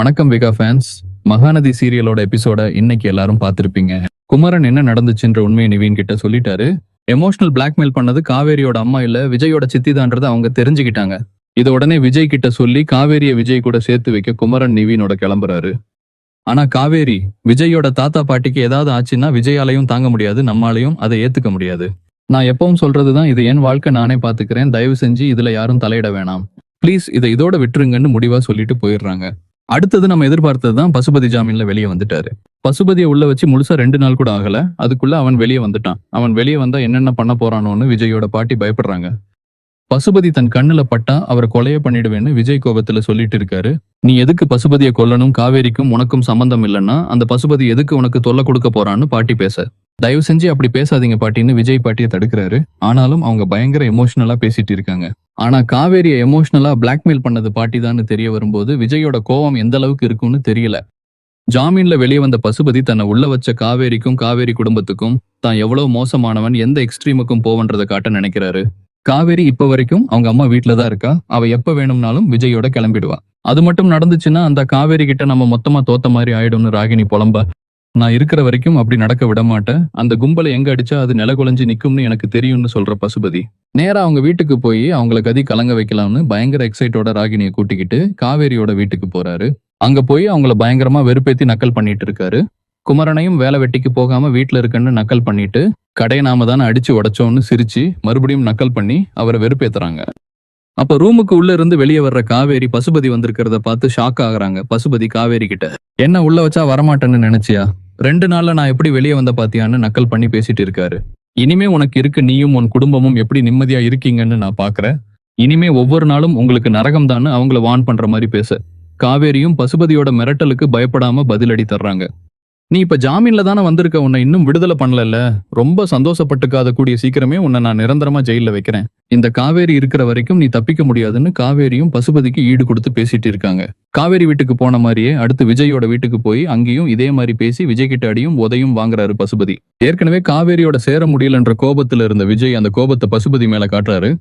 வணக்கம் விகா ஃபேன்ஸ் மகாநதி சீரியலோட எபிசோட இன்னைக்கு எல்லாரும் பார்த்திருப்பீங்க. குமரன் என்ன நடந்துச்சுன்ற உண்மையை நிவீன் கிட்ட சொல்லிட்டாரு. எமோஷனல் பிளாக்மெயில் பண்ணது காவேரியோட அம்மா இல்ல விஜயோட சித்திதான்றதை அவங்க தெரிஞ்சுக்கிட்டாங்க. இத உடனே விஜய் கிட்ட சொல்லி காவேரிய விஜய் கூட சேர்த்து வைக்க குமரன் நிவீனோட கிளம்புறாரு. ஆனா காவேரி விஜயோட தாத்தா பாட்டிக்கு ஏதாவது ஆச்சுன்னா விஜயாலையும் தாங்க முடியாது நம்மாலையும் அதை ஏத்துக்க முடியாது. நான் எப்பவும் சொல்றதுதான் இது என் வாழ்க்கை நானே பாத்துக்கிறேன். தயவு செஞ்சு இதுல யாரும் தலையிட வேணாம். ப்ளீஸ் இதை இதோட விட்டுருங்கன்னு முடிவா சொல்லிட்டு போயிடுறாங்க. அடுத்தது நம்ம எதிர்பார்த்தது தான் பசுபதி ஜாமீன்ல வெளியே வந்துட்டாரு. பசுபதியை உள்ள வச்சு முழுசா ரெண்டு நாள் கூட ஆகல. அதுக்குள்ள அவன் வெளியே வந்துட்டான். அவன் வெளியே வந்தா என்னென்ன பண்ண போறானோன்னு விஜயோட பாட்டி பயப்படுறாங்க. பசுபதி தன் கண்ணுல பட்டா அவரை கொலைய பண்ணிடுவேன்னு விஜய் கோபத்துல சொல்லிட்டு இருக்காரு. நீ எதுக்கு பசுபதியை கொல்லணும் காவேரிக்கும் உனக்கும் சம்பந்தம் இல்லைன்னா அந்த பசுபதி எதுக்கு உனக்கு தொல்லை கொடுக்க போறான்னு பாட்டி பேச. தயவு செஞ்சு அப்படி பேசாதீங்க பாட்டின்னு விஜய் பாட்டியை தடுக்கிறாரு. ஆனாலும் அவங்க பயங்கர எமோஷனலா பேசிட்டு இருக்காங்க. ஆனா காவேரியை எமோஷனலா பிளாக்மெயில் பண்ணது பாட்டி தெரிய வரும்போது விஜயோட கோவம் எந்த அளவுக்கு இருக்கும்னு தெரியல. ஜாமீன்ல வெளியே வந்த பசுபதி தன்னை உள்ள வச்ச காவேரிக்கும் காவேரி குடும்பத்துக்கும் தான் எவ்வளவு மோசமானவன் எந்த எக்ஸ்ட்ரீமுக்கும் போவன்றதை காட்ட நினைக்கிறாரு. காவேரி இப்ப வரைக்கும் அவங்க அம்மா வீட்ல தான் இருக்கா? அவ எப்ப வேணும்னாலும் விஜயோட கிளம்பிடுவா. அது மட்டும் நடந்துச்சுன்னா அந்த காவேரி கிட்ட நம்ம மொத்தமா தோத்த மாதிரி ஆயிடும்னு ராகினி புலம்ப. நான் இருக்கிற வரைக்கும் அப்படி நடக்க விட மாட்டேன். அந்த கும்பலை எங்க அடிச்சா அது நில குலைஞ்சு நிக்கும்னு எனக்கு தெரியும்னு சொல்ற பசுபதி. நேரா அவங்க வீட்டுக்கு போய் அவங்கள கதி கலங்க வைக்கலாம்னு பயங்கர எக்ஸைட்டோட ராகினியை கூட்டிக்கிட்டு காவேரியோட வீட்டுக்கு போறாரு. அங்க போய் அவங்கள பயங்கரமா வெறுப்பேத்தி நக்கல் பண்ணிட்டு இருக்காரு. குமரனையும் வேலை வெட்டிக்கு போகாம வீட்டுல இருக்குன்னு நக்கல் பண்ணிட்டு கடையை நாம தானே அடிச்சு உடைச்சோன்னு சிரிச்சு மறுபடியும் நக்கல் பண்ணி அவரை வெறுப்பேத்துறாங்க. அப்ப ரூமுக்கு உள்ள இருந்து வெளியே வர்ற காவேரி பசுபதி வந்திருக்கிறத பார்த்து ஷாக் ஆகுறாங்க. பசுபதி காவேரி கிட்ட. என்ன உள்ள வச்சா வரமாட்டேன்னு நினைச்சியா? ரெண்டு நாள்ல நான் எப்படி வெளியே வந்த பாத்தியான்னு நக்கல் பண்ணி பேசிட்டு இருக்காரு. இனிமே உனக்கு இருக்கு நீயும் உன் குடும்பமும் எப்படி நிம்மதியா இருக்கீங்கன்னு நான் பாக்குறேன். இனிமே ஒவ்வொரு நாளும் உங்களுக்கு நரகம் தான் அவங்கள வான் பண்ற மாதிரி பேச. காவேரியும் பசுபதியோட மிரட்டலுக்கு பயப்படாம பதிலடி தர்றாங்க. நீ இப்ப ஜாமீன்ல தானே வந்திருக்க உன்னை இன்னும் விடுதலை பண்ணல ரொம்ப சந்தோஷப்பட்டுக்காத கூடிய சீக்கிரமே உன்னை நான் நிரந்தரமா ஜெயில வைக்கிறேன். இந்த காவேரி இருக்கிற வரைக்கும் நீ தப்பிக்க முடியாதுன்னு காவேரியும் பசுபதிக்கு ஈடு கொடுத்து பேசிட்டு இருக்காங்க. காவேரி வீட்டுக்கு போன மாதிரியே அடுத்து விஜயோட வீட்டுக்கு போய் அங்கேயும் இதே மாதிரி பேசி விஜய் கிட்ட அடியும் உதையும் வாங்குறாரு பசுபதி. ஏற்கனவே காவேரியோட சேர முடியலன்ற கோபத்துல இருந்த விஜய் அந்த கோபத்தை பசுபதி மேல காட்டுறாரு.